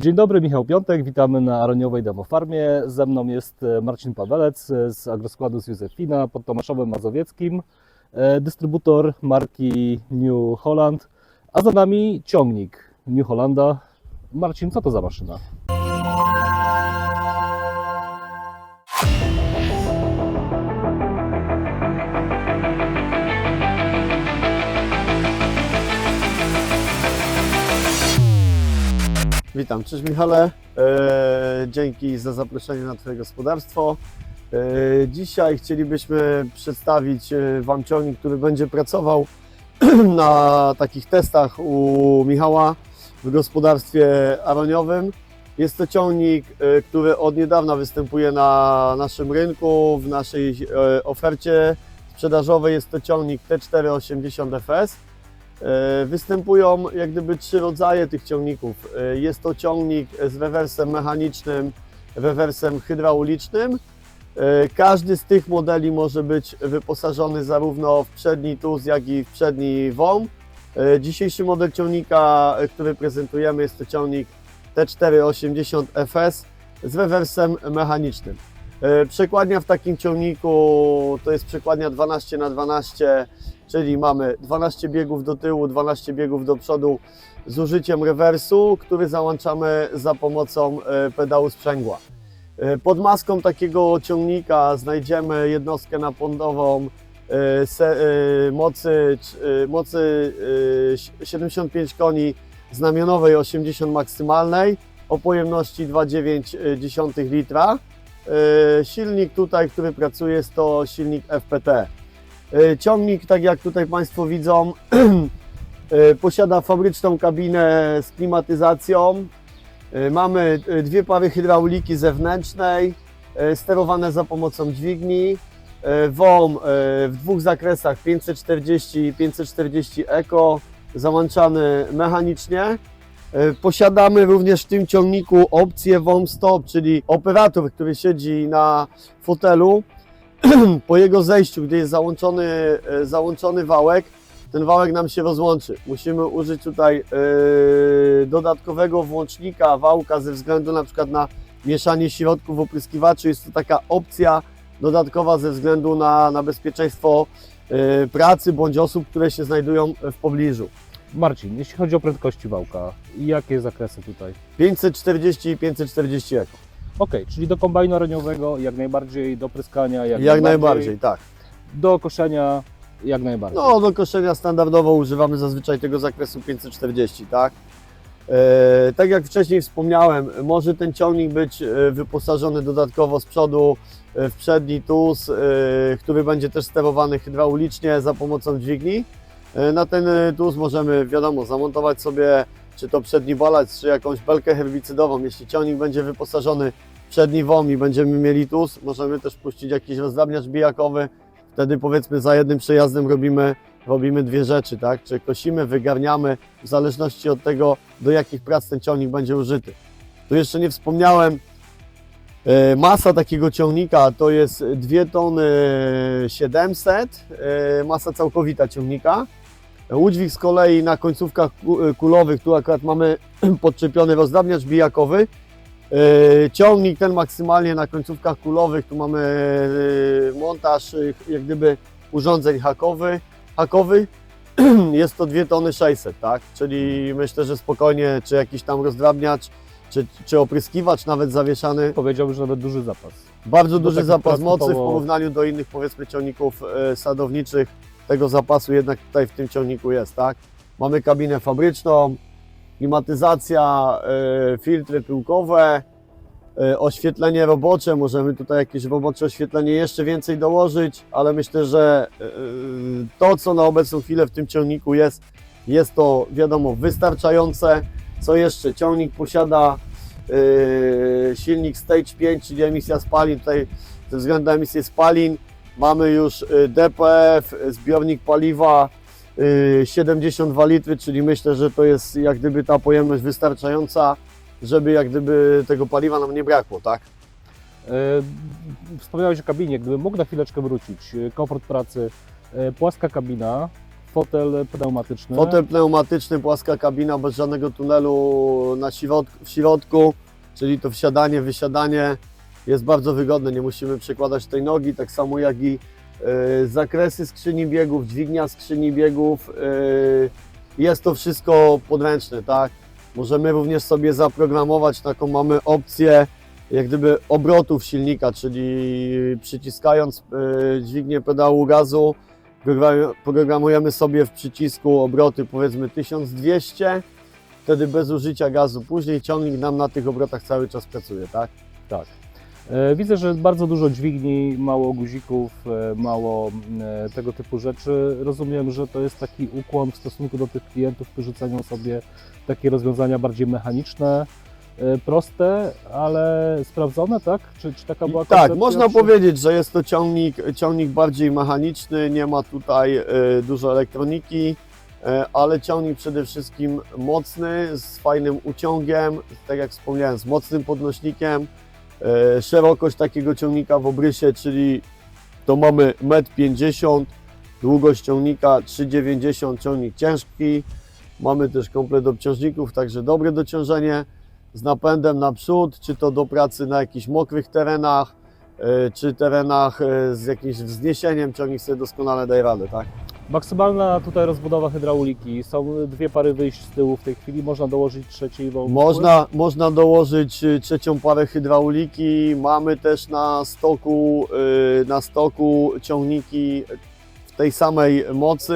Dzień dobry, Michał Piątek, witamy na Aroniowej Demofarmie. Ze mną jest e, Marcin Pawelec e, z Agroskładu z Józefina pod Tomaszowem Mazowieckim, e, dystrybutor marki New Holland, a za nami ciągnik New Hollanda. Marcin, co to za maszyna? Witam, cześć Michale. E, dzięki za zaproszenie na Twoje gospodarstwo. E, dzisiaj chcielibyśmy przedstawić e, Wam ciągnik, który będzie pracował na takich testach u Michała w gospodarstwie aroniowym. Jest to ciągnik, który od niedawna występuje na naszym rynku, w naszej ofercie sprzedażowej. Jest to ciągnik T480 FS. E, Występują jak gdyby trzy rodzaje tych ciągników. E, Jest to ciągnik z rewersem mechanicznym, rewersem hydraulicznym. E, Każdy z tych modeli może być wyposażony zarówno w przedni tuz, jak i w przedni WOM. Dzisiejszy model ciągnika, który prezentujemy, jest to ciągnik T480 FS z rewersem mechanicznym. E, Przekładnia w takim ciągniku to jest przekładnia 12 na 12 czyli mamy 12 biegów do tyłu, 12 biegów do przodu z użyciem rewersu, który załączamy za pomocą e, pedału sprzęgła. E, Pod maską takiego ciągnika znajdziemy jednostkę napędową mocy, mocy e, 75 koni znamionowej 80 maksymalnej o pojemności 2,9 litra. E, Silnik tutaj, który pracuje, to silnik FPT. E, Ciągnik, tak jak tutaj Państwo widzą, e, posiada fabryczną kabinę z klimatyzacją. Mamy dwie pary hydrauliki zewnętrznej, sterowane za pomocą dźwigni. WOM w dwóch zakresach 540 i 540 Eco, załączany mechanicznie. E, Posiadamy również w tym ciągniku opcję WOM Stop, czyli operator, który siedzi na fotelu, po jego zejściu, gdy jest załączony, e, załączony wałek, ten wałek nam się rozłączy. Musimy użyć tutaj e, dodatkowego włącznika wałka ze względu na przykład na mieszanie środków opryskiwaczy. Jest to taka opcja dodatkowa ze względu na, na bezpieczeństwo pracy bądź osób, które się znajdują w pobliżu. Marcin, jeśli chodzi o prędkości wałka, jakie zakresy tutaj? 540 i 540 eko. Ok, czyli do kombajnu aroniowego jak najbardziej, do pryskania jak, Jak najbardziej, tak. do koszenia jak najbardziej. No, do koszenia standardowo używamy zazwyczaj tego zakresu 540, tak? E, tak jak wcześniej wspomniałem, może ten ciągnik być e, wyposażony dodatkowo z przodu e, w przedni tuz, e, który będzie też sterowany hydraulicznie za pomocą dźwigni. E, na ten e, tuz możemy, wiadomo, zamontować sobie czy to przedni balast, czy jakąś belkę herbicydową. Jeśli ciągnik będzie wyposażony w przedni WOM i będziemy mieli tuz, możemy też puścić jakiś rozdrabniacz bijakowy, wtedy powiedzmy za jednym przejazdem robimy, robimy dwie rzeczy, tak? Czy kosimy, wygarniamy, w zależności od tego, do jakich prac ten ciągnik będzie użyty. Tu jeszcze nie wspomniałem, e, masa takiego ciągnika to jest 2 tony 700, e, masa całkowita ciągnika. Udźwig z kolei na końcówkach e, kulowych, tu akurat mamy podczepiony rozdrabniacz bijakowy. E, Ciągnik ten maksymalnie na końcówkach kulowych, tu mamy e, montaż jak gdyby urządzeń hakowy, hakowy. Jest to 2 tony 600, tak? Czyli myślę, że spokojnie, czy jakiś tam rozdrabniacz, czy, czy opryskiwacz nawet zawieszany. Powiedziałbym, że nawet duży zapas. Bardzo duży tak zapas mocy w porównaniu do innych powiedzmy ciągników sadowniczych. Tego zapasu jednak tutaj w tym ciągniku jest, tak? Mamy kabinę fabryczną, klimatyzacja, e, filtry pyłkowe, e, oświetlenie robocze. Możemy tutaj jakieś robocze oświetlenie jeszcze więcej dołożyć, ale myślę, że e, to, co na obecną chwilę w tym ciągniku jest, jest to wiadomo wystarczające. Co jeszcze? Ciągnik posiada silnik Stage 5, czyli emisja spalin. Tutaj ze względu na emisję spalin mamy już e, DPF, zbiornik paliwa e, 72 litry, czyli myślę, że to jest jak gdyby ta pojemność wystarczająca, żeby jak gdyby tego paliwa nam nie brakło, tak? E, Wspomniałeś o kabinie, gdybym mógł na chwileczkę wrócić. Komfort pracy, płaska kabina, fotel pneumatyczny. Fotel pneumatyczny, płaska kabina bez żadnego tunelu na środku, w środku, czyli to wsiadanie, wysiadanie jest bardzo wygodne, nie musimy przekładać tej nogi, tak samo jak i e, zakresy skrzyni biegów, dźwignia skrzyni biegów, e, jest to wszystko podręczne, tak? Możemy również sobie zaprogramować taką mamy opcję jak gdyby obrotów silnika, czyli przyciskając e, dźwignię pedału gazu, progra- programujemy sobie w przycisku obroty powiedzmy 1200, wtedy bez użycia gazu. Później ciągnik nam na tych obrotach cały czas pracuje, tak? Tak. E, Widzę, że bardzo dużo dźwigni, mało guzików, e, mało e, tego typu rzeczy. Rozumiem, że to jest taki ukłon w stosunku do tych klientów, którzy cenią sobie takie rozwiązania bardziej mechaniczne, proste, ale sprawdzone, tak? Czy, czy taka była Tak, koncepcja można przy- powiedzieć, że jest to ciągnik, ciągnik bardziej mechaniczny, nie ma tutaj dużo elektroniki, ale ciągnik przede wszystkim mocny, z fajnym uciągiem, tak jak wspomniałem, z mocnym podnośnikiem. E, Szerokość takiego ciągnika w obrysie, czyli to mamy 1,50 m, długość ciągnika 3,90 m, ciągnik ciężki. Mamy też komplet obciążników, także dobre dociążenie z napędem naprzód, czy to do pracy na jakichś mokrych terenach, e, czy terenach e, z jakimś wzniesieniem, ciągnik sobie doskonale daje radę, tak? Maksymalna tutaj rozbudowa hydrauliki. Są dwie pary wyjść z tyłu w tej chwili. Można dołożyć trzeciej Można, można dołożyć y, trzecią parę hydrauliki, mamy też na stoku, y, na stoku ciągniki w tej samej mocy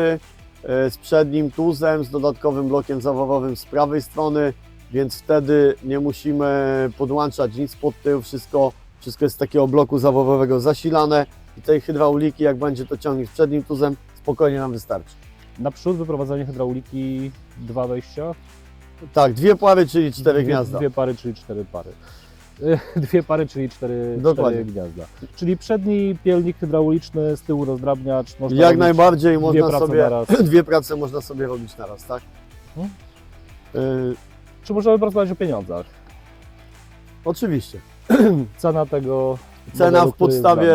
y, z przednim tuzem, z dodatkowym blokiem zawawowym z prawej strony, więc wtedy nie musimy podłączać nic pod tył, wszystko, wszystko jest z takiego bloku zawawowego zasilane i tej hydrauliki, jak będzie to ciągnik z przednim tuzem, spokojnie nam wystarczy. Naprzód wyprowadzenie hydrauliki, dwa wejścia. Tak, dwie pary, czyli cztery dwie, gniazda. Dwie pary, czyli cztery pary. Dwie pary, czyli cztery, Dokładnie. cztery gniazda. Czyli przedni pielnik hydrauliczny, z tyłu rozdrabniacz. Można Jak najbardziej można sobie dwie prace można sobie robić naraz, tak? Mhm. Y, Czy możemy porozmawiać o pieniądzach? oczywiście. Cena tego. Cena modelu, w podstawie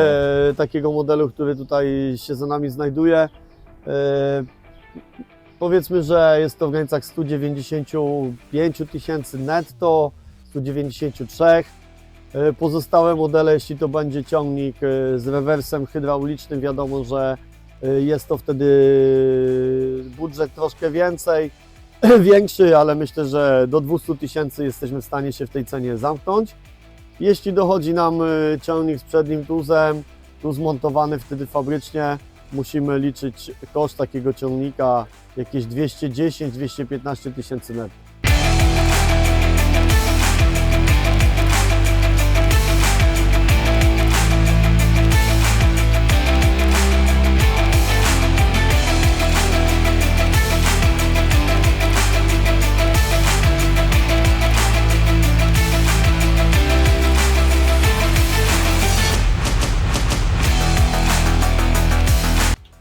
takiego modelu, który tutaj się za nami znajduje, y, powiedzmy, że jest to w granicach 195 tysięcy netto, 193. Y, Pozostałe modele, jeśli to będzie ciągnik y, z rewersem hydraulicznym, wiadomo, że jest to wtedy budżet troszkę więcej, większy, ale myślę, że do 200 tysięcy jesteśmy w stanie się w tej cenie zamknąć. Jeśli dochodzi nam y, ciągnik z przednim tuzem, tuz montowany wtedy fabrycznie, musimy liczyć koszt takiego ciągnika jakieś 210-215 tysięcy netto.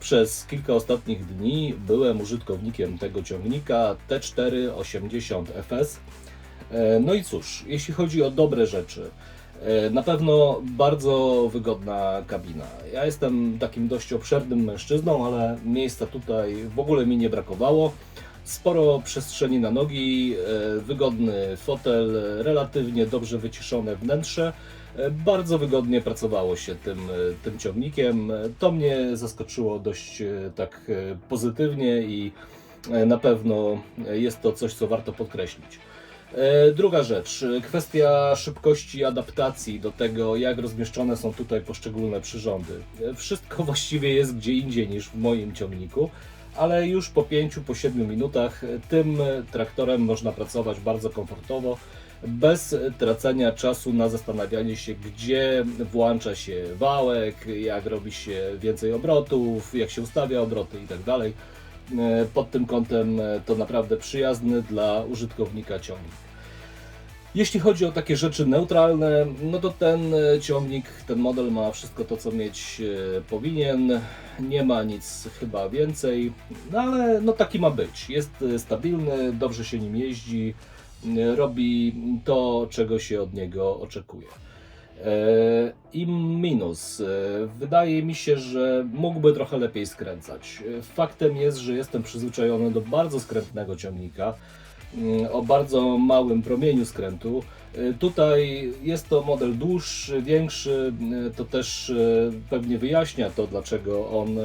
Przez kilka ostatnich dni byłem użytkownikiem tego ciągnika T480 FS. E, No i cóż, jeśli chodzi o dobre rzeczy, e, na pewno bardzo wygodna kabina. Ja jestem takim dość obszernym mężczyzną, ale miejsca tutaj w ogóle mi nie brakowało. Sporo przestrzeni na nogi, e, wygodny fotel, relatywnie dobrze wyciszone wnętrze. E, Bardzo wygodnie pracowało się tym, e, tym ciągnikiem. To mnie zaskoczyło dość tak pozytywnie i na pewno jest to coś, co warto podkreślić. Druga rzecz, kwestia szybkości adaptacji do tego, jak rozmieszczone są tutaj poszczególne przyrządy. Wszystko właściwie jest gdzie indziej niż w moim ciągniku, ale już po 5 po 7 minutach e, tym e, traktorem można pracować bardzo komfortowo bez tracenia czasu na zastanawianie się, gdzie włącza się wałek, jak robi się więcej obrotów, jak się ustawia obroty itd. E, Pod tym kątem to naprawdę przyjazny dla użytkownika ciągnik. Jeśli chodzi o takie rzeczy neutralne, no to ten e, ciągnik, ten model ma wszystko to, co mieć e, powinien. Nie ma nic chyba więcej, no ale no taki ma być. Jest e, stabilny, dobrze się nim jeździ, robi to, czego się od niego oczekuje. I minus. Wydaje mi się, że mógłby trochę lepiej skręcać. Faktem jest, że jestem przyzwyczajony do bardzo skrętnego ciągnika o bardzo małym promieniu skrętu. E, Tutaj jest to model dłuższy, większy, e, to też e, pewnie wyjaśnia to, dlaczego on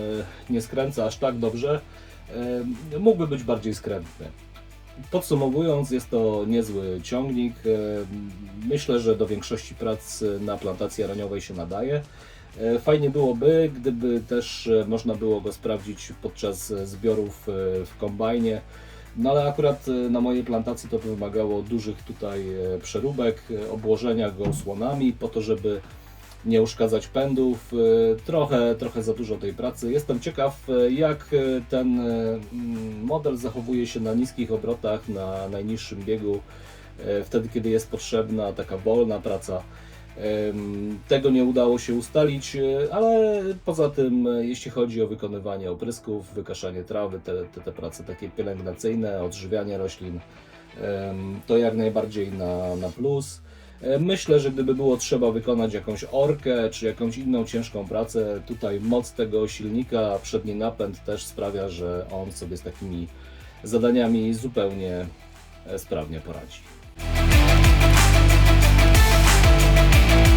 nie skręca aż tak dobrze. Mógłby być bardziej skrętny. Podsumowując, jest to niezły ciągnik. Myślę, że do większości prac na plantacji araniowej się nadaje. Fajnie byłoby, gdyby też można było go sprawdzić podczas zbiorów w kombajnie. No ale akurat e, na mojej plantacji to wymagało dużych tutaj e, przeróbek, e, obłożenia go słonami po to, żeby nie uszkadzać pędów. Trochę, trochę za dużo tej pracy. Jestem ciekaw, jak ten model zachowuje się na niskich obrotach, na najniższym biegu, wtedy kiedy jest potrzebna taka wolna praca. Tego nie udało się ustalić, e, ale poza tym, e, jeśli chodzi o wykonywanie oprysków, wykaszanie trawy, te, te, te prace takie pielęgnacyjne, odżywianie roślin, to jak najbardziej na, na plus. E, Myślę, że gdyby było trzeba wykonać jakąś orkę czy jakąś inną ciężką pracę, tutaj moc tego silnika, przedni napęd też sprawia, że on sobie z takimi zadaniami zupełnie sprawnie poradzi. Thank you.